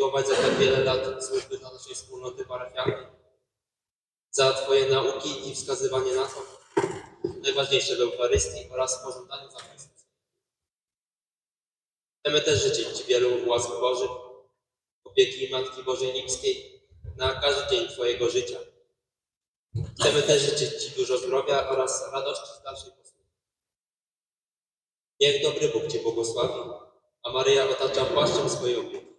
podziękować za tak wiele lat służby dla naszej wspólnoty parafialnej, za Twoje nauki i wskazywanie na to, najważniejsze w Eucharystii oraz pożądaniu za Chrystus. Chcemy też życzyć Ci wielu łask Bożych, opieki Matki Bożej Lipskiej na każdy dzień Twojego życia. Chcemy też życzyć Ci dużo zdrowia oraz radości z dalszej posługi. Niech dobry Bóg Cię błogosławi, a Maryja otacza płaszczem swojej opieki.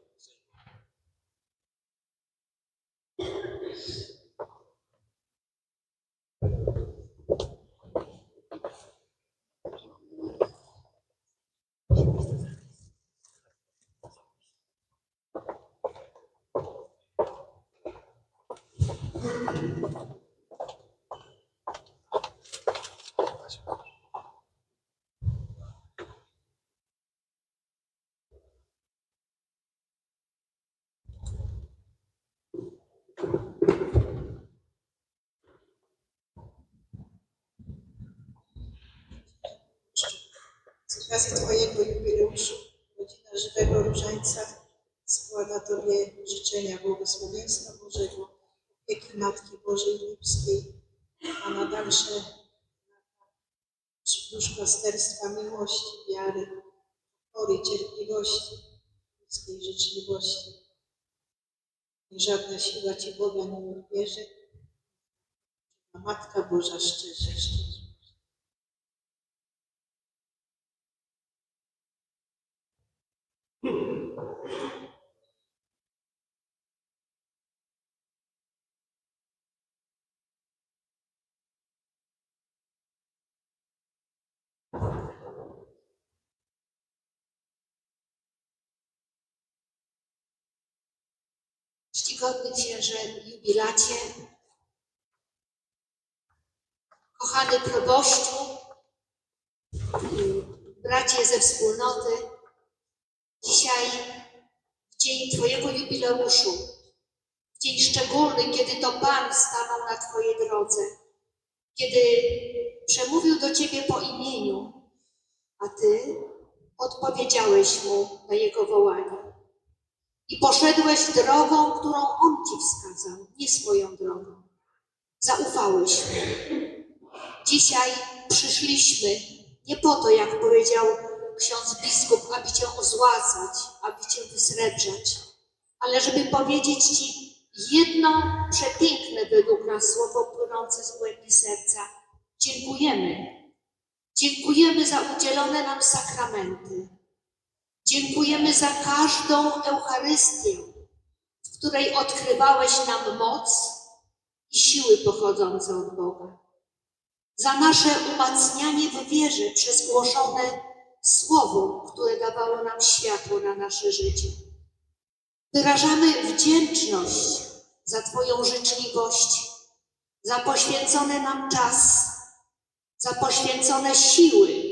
Z okazji Twojego jubileuszu rodzina Żywego Różańca składa Tobie życzenia błogosławieństwa Bożego, opieki Matki Bożej Lipskiej, a na dalsze duszpasterstwa miłości, wiary, pokory, cierpliwości, ludzkiej życzliwości. Niech żadna siła Ci Boga nie odbierze, a Matka Boża szczerze, szczerze. Czcigodny księże jubilacie, kochany proboszczu, bracie ze wspólnoty, dzisiaj w dzień Twojego jubileuszu, w dzień szczególny, kiedy to Pan stanął na Twojej drodze, kiedy przemówił do Ciebie po imieniu, a Ty odpowiedziałeś Mu na Jego wołanie. I poszedłeś drogą, którą On ci wskazał, nie swoją drogą. Zaufałeś mu. Dzisiaj przyszliśmy nie po to, jak powiedział ksiądz biskup, aby cię ozłacać, aby cię wysrebrzać, ale żeby powiedzieć ci jedno przepiękne według nas słowo płynące z głębi serca. Dziękujemy. Dziękujemy za udzielone nam sakramenty. Dziękujemy za każdą Eucharystię, w której odkrywałeś nam moc i siły pochodzące od Boga. Za nasze umacnianie w wierze przez głoszone Słowo, które dawało nam światło na nasze życie. Wyrażamy wdzięczność za Twoją życzliwość, za poświęcony nam czas, za poświęcone siły,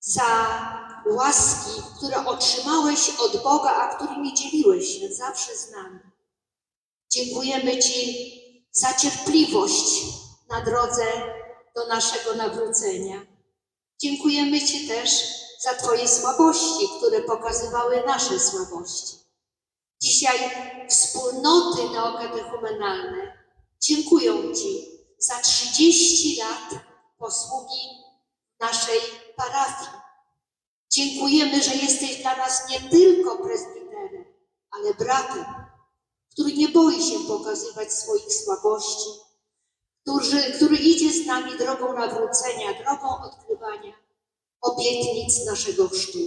za łaski, które otrzymałeś od Boga, a którymi dzieliłeś się zawsze z nami. Dziękujemy Ci za cierpliwość na drodze do naszego nawrócenia. Dziękujemy Ci też za Twoje słabości, które pokazywały nasze słabości. Dzisiaj wspólnoty neokatechumenalne dziękują Ci za 30 lat posługi naszej parafii. Dziękujemy, że jesteś dla nas nie tylko prezbiterem, ale bratem, który nie boi się pokazywać swoich słabości, który, który idzie z nami drogą nawrócenia, drogą odkrywania obietnic naszego chrztu.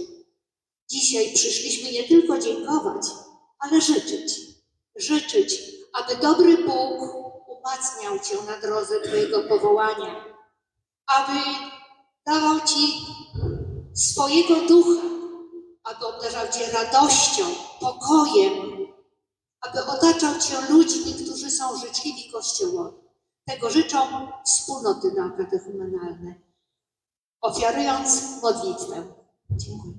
Dzisiaj przyszliśmy nie tylko dziękować, ale życzyć. Życzyć, aby dobry Bóg umacniał Cię na drodze Twojego powołania, aby dawał Ci swojego ducha, aby obdarzał Cię radością, pokojem, aby otaczał Cię ludźmi, którzy są życzliwi Kościołowi. Tego życzą wspólnoty naukatechumenalne. Ofiarując modlitwę. Dziękuję.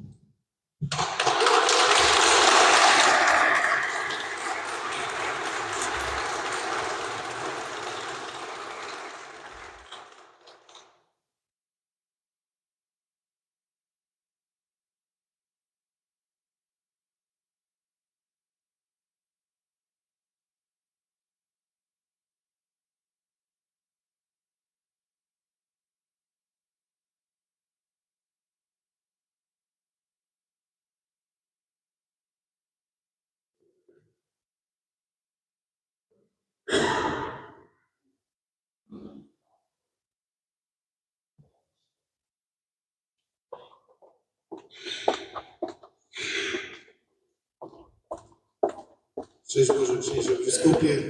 Szczęść Boże, księże biskupie,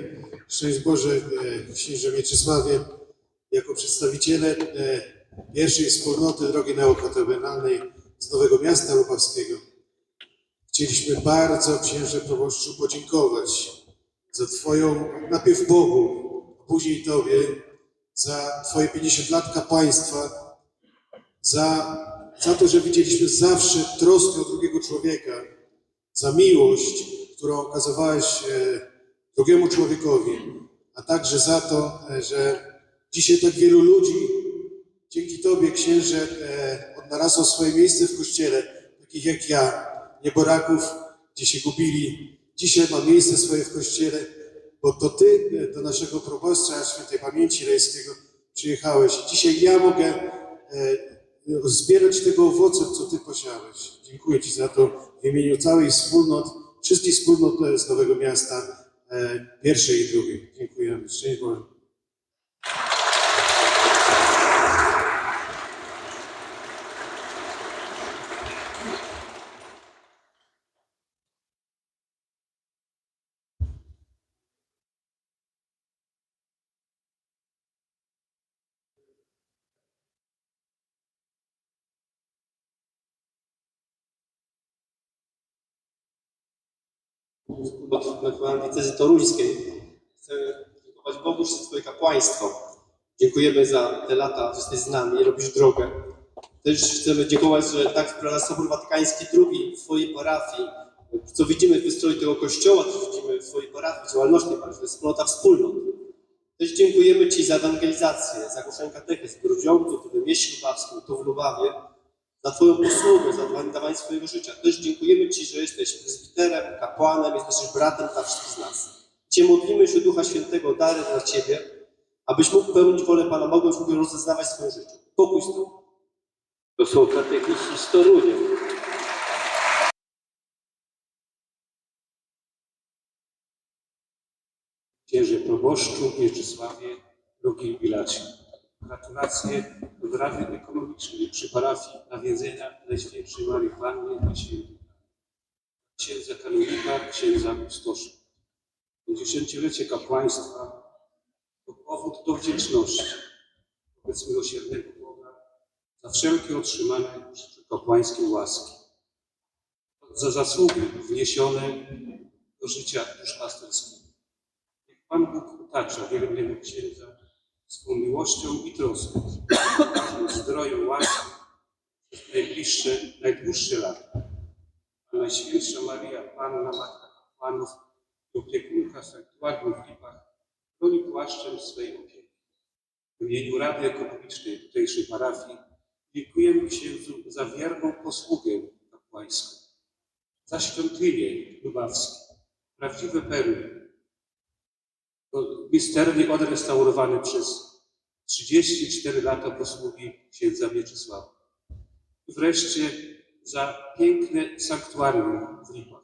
szczęść Boże, e, księże Mieczysławie, jako przedstawiciele e, pierwszej wspólnoty drogi neokatedralnej z Nowego Miasta Lubawskiego. Chcieliśmy bardzo księże proboszczu podziękować za Twoją, najpierw Bogu, a później Tobie, za Twoje 50 lat kapłaństwa, za, za to, że widzieliśmy zawsze troskę o drugiego człowieka, za miłość, którą okazywałeś e, drugiemu człowiekowi, a także za to, e, że dzisiaj tak wielu ludzi dzięki Tobie, księże, e, odnalazło swoje miejsce w Kościele, takich jak ja, nieboraków, gdzie się gubili. Dzisiaj ma miejsce swoje w Kościele, bo to Ty do naszego proboszcza świętej pamięci Rejskiego przyjechałeś. Dzisiaj ja mogę zbierać tego owoce, co Ty posiałeś. Dziękuję Ci za to w imieniu całej wspólnot, wszystkich wspólnot e, z Nowego Miasta, e, pierwszej i drugiej. Dziękujemy. Szczęść Boże. Naturalnej tezy toruńskiej. Chcemy dziękować Bogu za Twoje kapłaństwo. Dziękujemy za te lata, że jesteś z nami robisz drogę. Też chcemy dziękować, że tak sprawia Sobór Watykański II w Twojej parafii. Co widzimy w wystroju tego kościoła, to widzimy w Twojej parafii, działalności parafii, to jest wspólnota wspólnot. Też dziękujemy Ci za ewangelizację, za głoszenie katechez w Grudziądzu, w mieście lubawskim, tu w Lubawie, za Twoją posługę, za dawanie swojego życia. Też dziękujemy Ci, że jesteś prezbiterem, kapłanem, jesteś bratem dla wszystkich z nas. Cię modlimy, że Ducha Świętego dary dla Ciebie, abyś mógł pełnić wolę Pana Boga, abyś mógł rozeznawać w swoim życiu. Pokój z Tobą. To są katechiści z Torunia. księże proboszczu Mieczysławie, drogi jubilacie. Gratulacje poprawy ekonomicznej przy parafii nawiedzenia Najświętszej Marii Panny na Świętym. Księdza kanonika, księdza Ustosza. Dziesięciolecie kapłaństwa to powód do wdzięczności wobec miłosiernego Boga za wszelkie otrzymane przy kapłańskim łaski, za zasługi wniesione do życia duszpasterskiego. Niech Pan Bóg otacza wiernego księdza swą miłością i troską, zdroju łaski przez najbliższe, najdłuższe lata. A Najświętsza Maria, Panna Matka Kapłanów i opiekunka sanktuarium w Lipach, broni płaszczem swej opieki. W imieniu Rady Ekonomicznej tutejszej parafii dziękujemy księdzu za wierną posługę kapłańską, za świątynię lubawską, prawdziwe perły, misternie odrestaurowane przez 34 lata posługi księdza Mieczysława. Wreszcie za piękne sanktuarium w Lipach.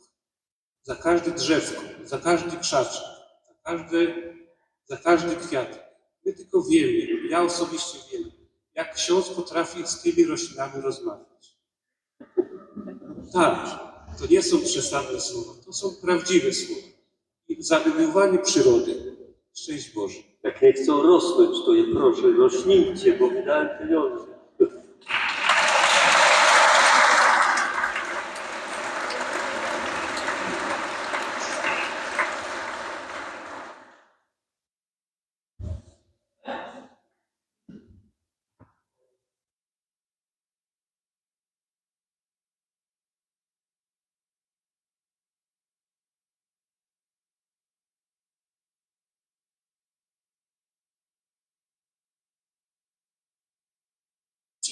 Za każde drzewko, za każdy krzaczek, za każdy, za każdy kwiatek. My tylko wiemy, ja osobiście wiem, jak ksiądz potrafi z tymi roślinami rozmawiać. Tak, to nie są przesadne słowa, to są prawdziwe słowa. I zamiłowanie przyrody. Szczęść Boże. Jak nie chcą rosnąć, to je proszę, rośnijcie, bo wydałem pieniądze.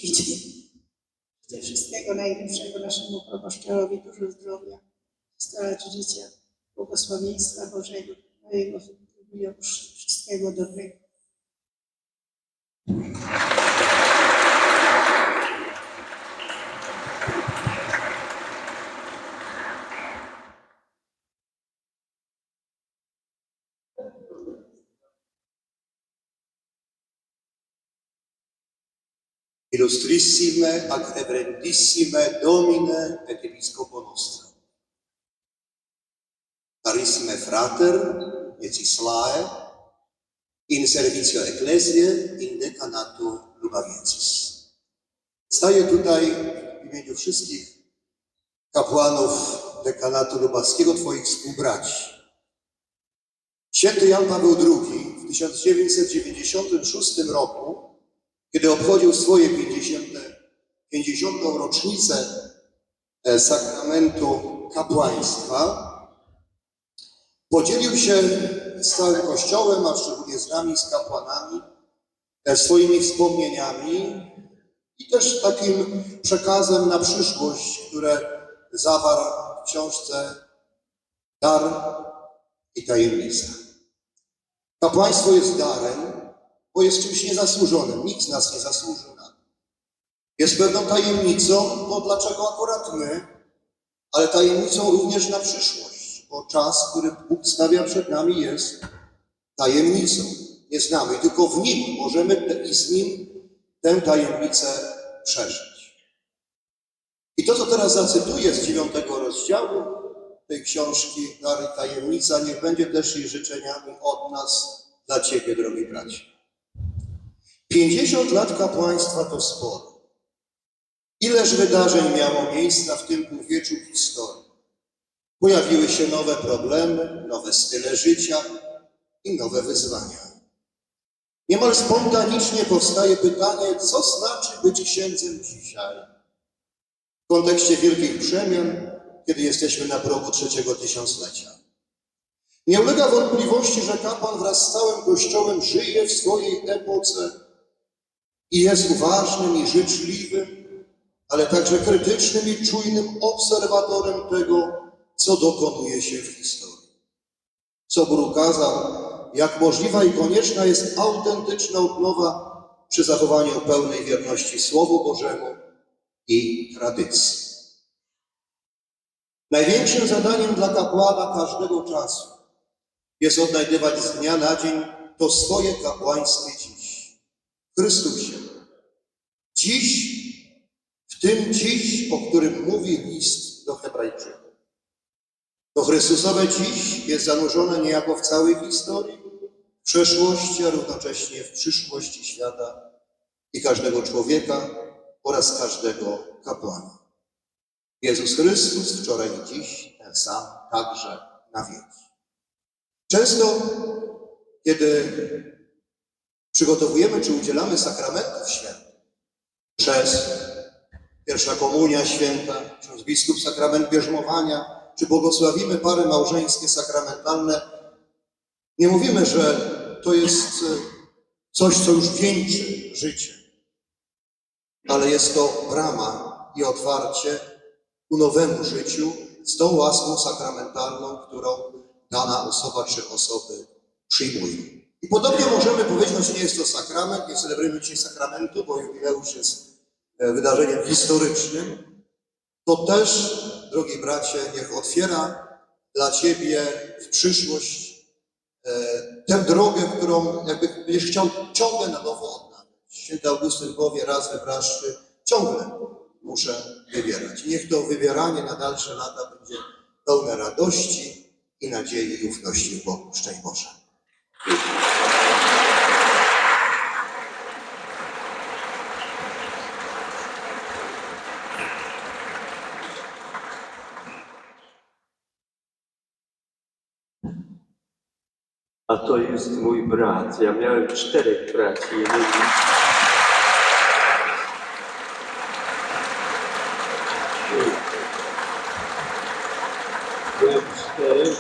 Życzę życzę wszystkiego najlepszego naszemu proboszczelowi, dużo zdrowia, 100 lat życia, błogosławieństwa Bożego, mojego wszystkiego dobrego. Illustrissime ac reverendissime Domine et Episcopo nostro. Carissime frater et Islae, in servicio Ecclesiae in decanatu Lubaviensis. Staję tutaj w imieniu wszystkich kapłanów dekanatu lubawskiego, Twoich współbraci. Święty Jan Paweł II w 1996 roku, kiedy obchodził swoje 50, 50. rocznicę e, sakramentu kapłaństwa, podzielił się z całym Kościołem, a szczególnie z nami, z kapłanami, e, swoimi wspomnieniami i też takim przekazem na przyszłość, które zawarł w książce Dar i tajemnica. Kapłaństwo jest darem, bo jest czymś niezasłużonym. Nikt z nas nie zasłużył na to. Jest pewną tajemnicą, bo dlaczego akurat my, ale tajemnicą również na przyszłość, bo czas, który Bóg stawia przed nami jest tajemnicą. Nie znamy, tylko w Nim możemy te- i z Nim tę tajemnicę przeżyć. I to, co teraz zacytuję z dziewiątego rozdziału tej książki Dar i Tajemnica, niech będzie też i życzeniami od nas dla Ciebie, drogi bracie. 50 lat kapłaństwa to sporo. Ileż wydarzeń miało miejsca w tym półwieczu historii. Pojawiły się nowe problemy, nowe style życia i nowe wyzwania. Niemal spontanicznie powstaje pytanie, co znaczy być księdzem dzisiaj? W kontekście wielkich przemian, kiedy jesteśmy na progu trzeciego tysiąclecia. Nie ulega wątpliwości, że kapłan wraz z całym Kościołem żyje w swojej epoce i jest uważnym i życzliwym, ale także krytycznym i czujnym obserwatorem tego, co dokonuje się w historii. Sobór ukazał, jak możliwa i konieczna jest autentyczna odnowa przy zachowaniu pełnej wierności Słowu Bożemu i tradycji. Największym zadaniem dla kapłana każdego czasu jest odnajdywać z dnia na dzień to swoje kapłańskie dziś. Chrystusie. Dziś, w tym dziś, o którym mówi list do Hebrajczyków. To Chrystusowe dziś jest zanurzone niejako w całej historii, w przeszłości, a równocześnie w przyszłości świata i każdego człowieka oraz każdego kapłana. Jezus Chrystus wczoraj i dziś ten sam, także na wieki. Często, kiedy przygotowujemy czy udzielamy sakramentów świętych, przez pierwsza komunia święta, ksiądz biskup sakrament bierzmowania, czy błogosławimy pary małżeńskie sakramentalne, nie mówimy, że to jest e, coś, co już wieńczy życie, ale jest to brama i otwarcie ku nowemu życiu z tą łaską sakramentalną, którą dana osoba czy osoby przyjmują. I podobnie możemy powiedzieć, choć nie jest to sakrament, nie celebrujemy dzisiaj sakramentu, bo jubileusz jest wydarzeniem historycznym, to też, drogi bracie, niech otwiera dla Ciebie w przyszłość e, tę drogę, którą jakby będziesz chciał ciągle na nowo odnaleźć. Święty Augustyn powie, raz wybrawszy, ciągle muszę wybierać. Niech to wybieranie na dalsze lata będzie pełne radości i nadziei i ufności w Bogu. Szczęść Boże. A to jest mój brat. Ja miałem czterech braci. Jeden... Czterech.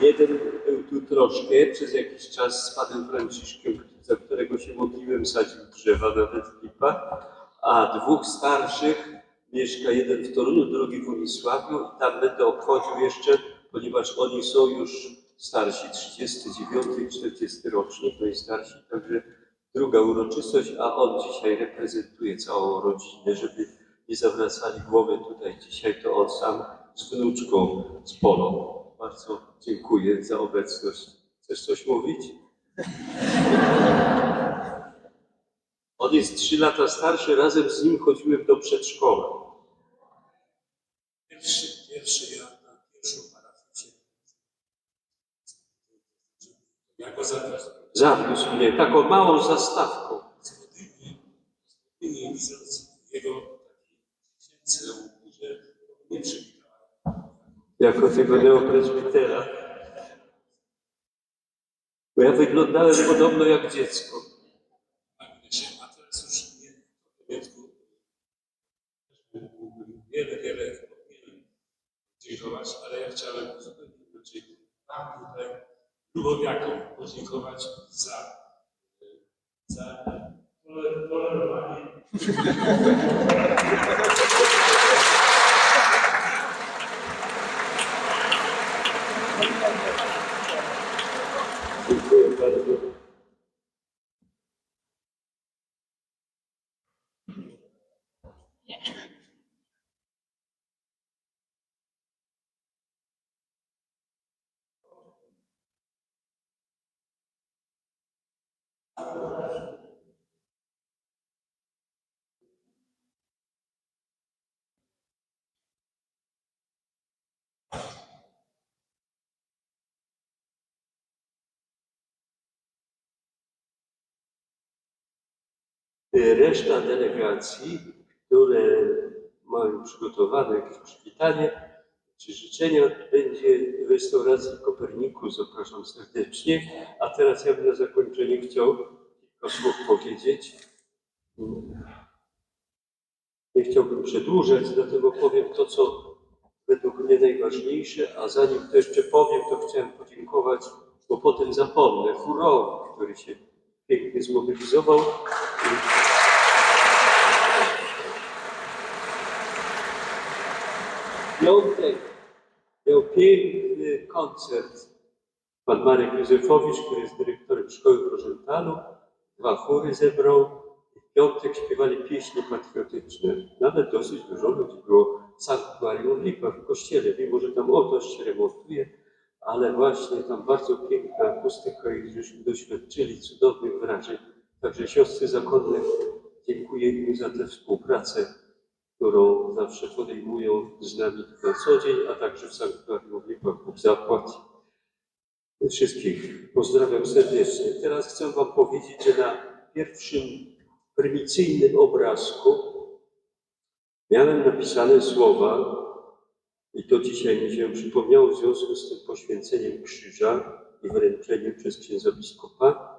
Jeden był tu troszkę, przez jakiś czas z panem Franciszkiem, za którego się modliłem, sadził drzewa nawet w lipach, a dwóch starszych mieszka jeden w Toruniu, drugi w Unisławiu i tam będę obchodził jeszcze, ponieważ oni są już starsi, 39 i 40 rocznik, najstarsi, także druga uroczystość, a on dzisiaj reprezentuje całą rodzinę, żeby nie zawracali głowy tutaj dzisiaj, to on sam z wnuczką, z Polą. Bardzo dziękuję za obecność. Chcesz coś mówić? On jest trzy lata starszy, razem z nim chodziłem do przedszkola. Ja go zawiozłem. Zawiózł mnie taką małą zastawką. I widząc jego taki księdze u górze, nie przywitałem. jako tego neopresbitera. Bo ja wyglądałem podobno jak dziecko. A teraz już nie w kobietku. Wiele, wiele powinien dziękować, ale ja chciałem zupełnie inaczej Wam tutaj, lubowiakom, podziękować za, za tole- tolerowanie Dziękuję bardzo. Reszta delegacji, które mają przygotowane jakieś przywitanie czy życzenia, będzie w restauracji Kopernikus. Zapraszam serdecznie. A teraz ja bym na zakończenie chciał kilka słów powiedzieć. Nie chciałbym przedłużać, dlatego powiem to, co według mnie najważniejsze, a zanim to jeszcze powiem, to chciałem podziękować, bo potem zapomnę, chórowi, który się pięknie zmobilizował. Piątek miał piękny koncert. Pan Marek Józefowicz, który jest dyrektorem szkoły w Rożentalu, dwa chóry zebrał. W piątek śpiewali pieśni patriotyczne. Nawet dosyć dużo ludzi było w sanktuarium w Lipach, w kościele, mimo że tam otoż się remontuje, ale właśnie tam bardzo piękna akustyka i żeśmy doświadczyli cudownych wrażeń. Także siostry zakonne, dziękuję im za tę współpracę którą zawsze podejmują z nami na co dzień, a także w Sanktuarium w Lipach Bóg zapłać. Wszystkich pozdrawiam serdecznie. Teraz chcę Wam powiedzieć, że na pierwszym prymicyjnym obrazku miałem napisane słowa, i to dzisiaj mi się przypomniało w związku z tym poświęceniem krzyża i wręczeniem przez księdza biskupa.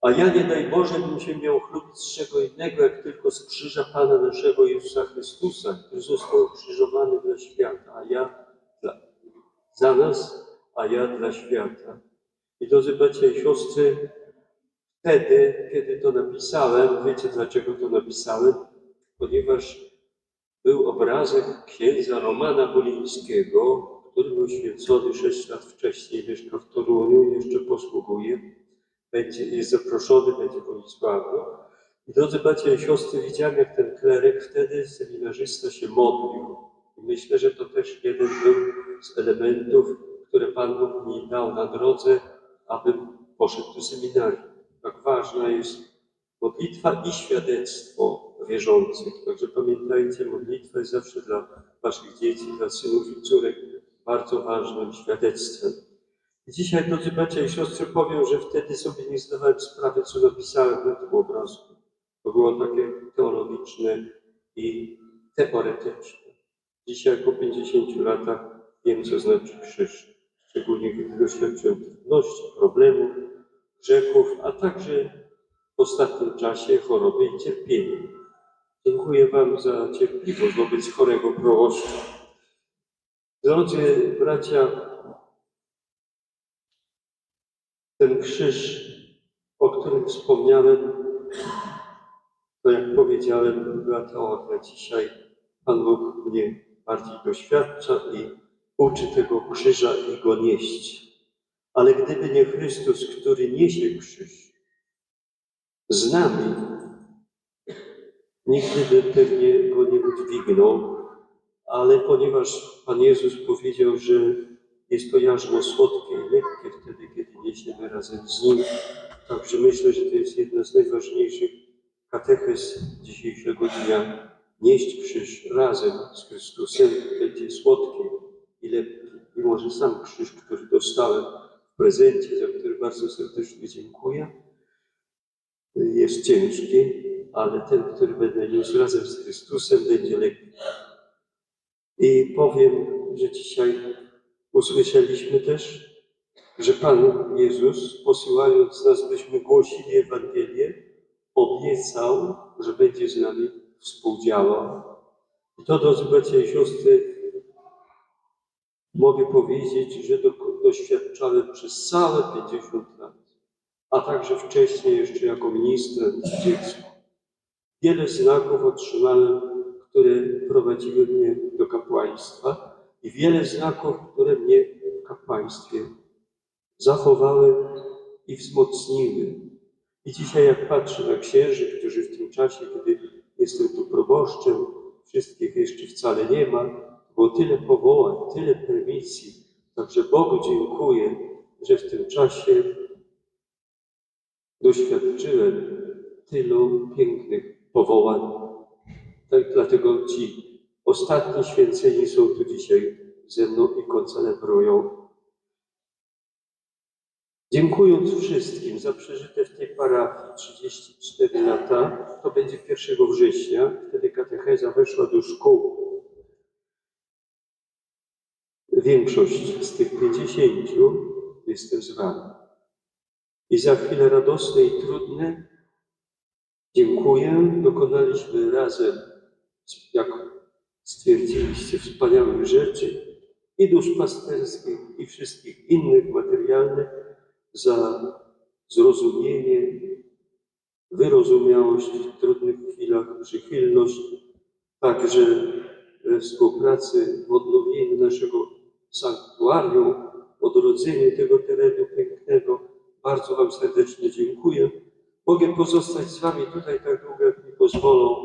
A ja nie daj Boże bym się miał chlubić z czego innego, jak tylko z krzyża Pana naszego Jezusa Chrystusa, który został ukrzyżowany dla świata, a ja za nas, a ja dla świata. I drodzy bracia i siostry, wtedy, kiedy to napisałem, wiecie dlaczego to napisałem? Ponieważ był obrazek księdza Romana Bolińskiego, który był święcony sześć lat wcześniej, mieszka w Toruniu jeszcze posługuje będzie, jest zaproszony, będzie Wolisławiu. I drodzy bracia i siostry, widziałem, jak ten kleryk wtedy, seminarzysta, się modlił. I myślę, że to też jeden był z elementów, które Pan Bóg mi dał na drodze, abym poszedł do seminarium. Tak ważna jest modlitwa i świadectwo wierzących. Także pamiętajcie, modlitwa jest zawsze dla waszych dzieci, dla synów i córek bardzo ważnym świadectwem. I Dzisiaj, drodzy bracia i siostry, powiem, że wtedy sobie nie zdawałem sprawy, co napisałem na tym obrazku. To było takie teologiczne i teoretyczne. Dzisiaj, po 50 latach, wiem, co znaczy krzyż. Szczególnie, gdy doświadczyłem trudności, problemów, grzechów, a także w ostatnim czasie choroby i cierpienia. Dziękuję Wam za cierpliwość wobec chorego proboszcza. Drodzy bracia, ten krzyż, o którym wspomniałem, to jak powiedziałem, była teoria. Dzisiaj Pan Bóg mnie bardziej doświadcza i uczy tego krzyża i go nieść. Ale gdyby nie Chrystus, który niesie krzyż z nami, nigdy by pewnie go nie udźwignął, ale ponieważ Pan Jezus powiedział, że jest to jarzmo słodkie i lekkie wtedy, kiedy niesiemy razem z Nim. Także myślę, że to jest jedna z najważniejszych katechez dzisiejszego dnia nieść krzyż razem z Chrystusem będzie słodki lepki. Mimo, że sam krzyż, który dostałem w prezencie, za który bardzo serdecznie dziękuję, jest ciężki, ale ten, który będę niósł razem z Chrystusem, będzie lekki. I powiem, że dzisiaj usłyszeliśmy też, że Pan Jezus, posyłając nas, byśmy głosili Ewangelię, obiecał, że będzie z nami współdziałał. I to, drodzy bracia i siostry, mogę powiedzieć, że do, doświadczałem przez całe 50 lat, a także wcześniej jeszcze jako ministrant w dziecku. Wiele znaków otrzymałem, które prowadziły mnie do kapłaństwa i wiele znaków, które mnie w kapłaństwie zachowały i wzmocniły. I dzisiaj jak patrzę na księży, którzy w tym czasie, kiedy jestem tu proboszczem, wszystkich jeszcze wcale nie ma, było tyle powołań, tyle permisji. Także Bogu dziękuję, że w tym czasie doświadczyłem tylu pięknych powołań. Tak, dlatego ci ostatni święceni są tu dzisiaj ze mną i koncelebrują Dziękując wszystkim za przeżyte w tej parafii 34 lata, to będzie 1 września, wtedy katecheza weszła do szkół. Większość z tych 50 jestem z Wami. I za chwilę radosne i trudne dziękuję. Dokonaliśmy razem, jak stwierdziliście, wspaniałych rzeczy i duszpasterskich, i wszystkich innych materialnych za zrozumienie, wyrozumiałość w trudnych chwilach, przychylność, także we współpracy w odnowieniu naszego sanktuarium, odrodzeniu tego terenu pięknego. Bardzo Wam serdecznie dziękuję. Mogę pozostać z Wami tutaj tak długo, jak mi pozwolą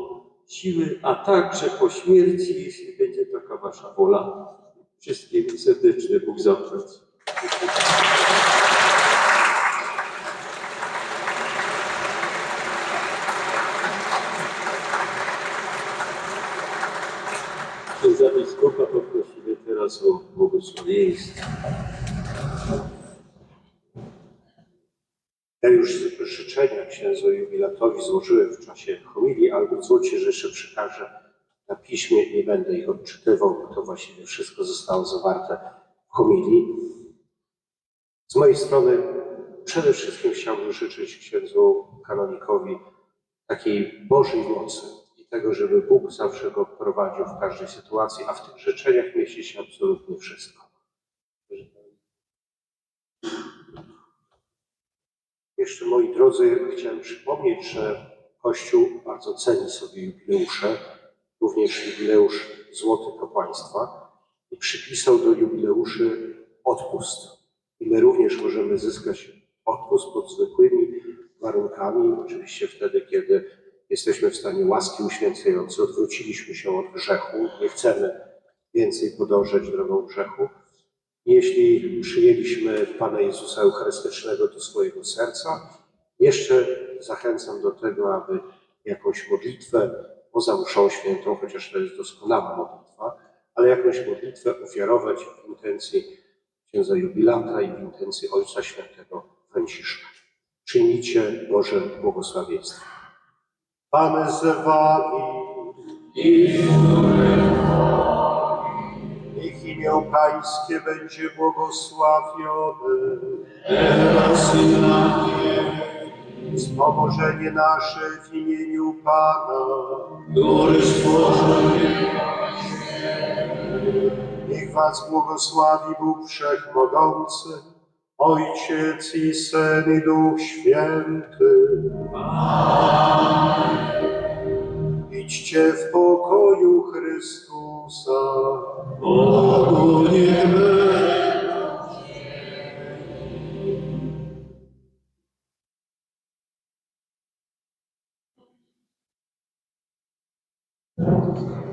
siły, a także po śmierci, jeśli będzie taka Wasza wola. Wszystkim serdecznie Bóg zapłać. Księdza biskupa poprosimy teraz o błogosławieństwo. Ja już życzenia księdzu jubilatowi złożyłem w czasie homilii, ale w złocie rzeczy przekażę na piśmie, nie będę ich odczytywał, bo to właściwie wszystko zostało zawarte w homilii. Z mojej strony przede wszystkim chciałbym życzyć księdzu kanonikowi takiej Bożej mocy i tego, żeby Bóg zawsze go prowadził w każdej sytuacji, a w tych życzeniach mieści się absolutnie wszystko. Jeszcze moi drodzy, chciałem przypomnieć, że Kościół bardzo ceni sobie jubileusze, również jubileusz Złoty Kapłaństwa i przypisał do jubileuszy odpust. I my również możemy zyskać odpust pod zwykłymi warunkami, oczywiście wtedy, kiedy jesteśmy w stanie łaski uświęcającej, odwróciliśmy się od grzechu, nie chcemy więcej podążać drogą grzechu. Jeśli przyjęliśmy Pana Jezusa Eucharystycznego do swojego serca, jeszcze zachęcam do tego, aby jakąś modlitwę poza mszą świętą, chociaż to jest doskonała modlitwa, ale jakąś modlitwę ofiarować w intencji księdza jubilanta i w intencji Ojca Świętego Franciszka. Przyjmijcie Boże błogosławieństwo. Pan z wami Niech imię Pańskie będzie błogosławione. Teraz i na Wspomożenie nasze w imieniu Pana. Który stworzył Niech Was błogosławi Bóg Wszechmogący, Ojciec i Syn i Duch Święty. Amen. Idźcie w pokoju Chrystusa. Bogu niech będzie. Thank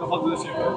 Kapatıda şey var.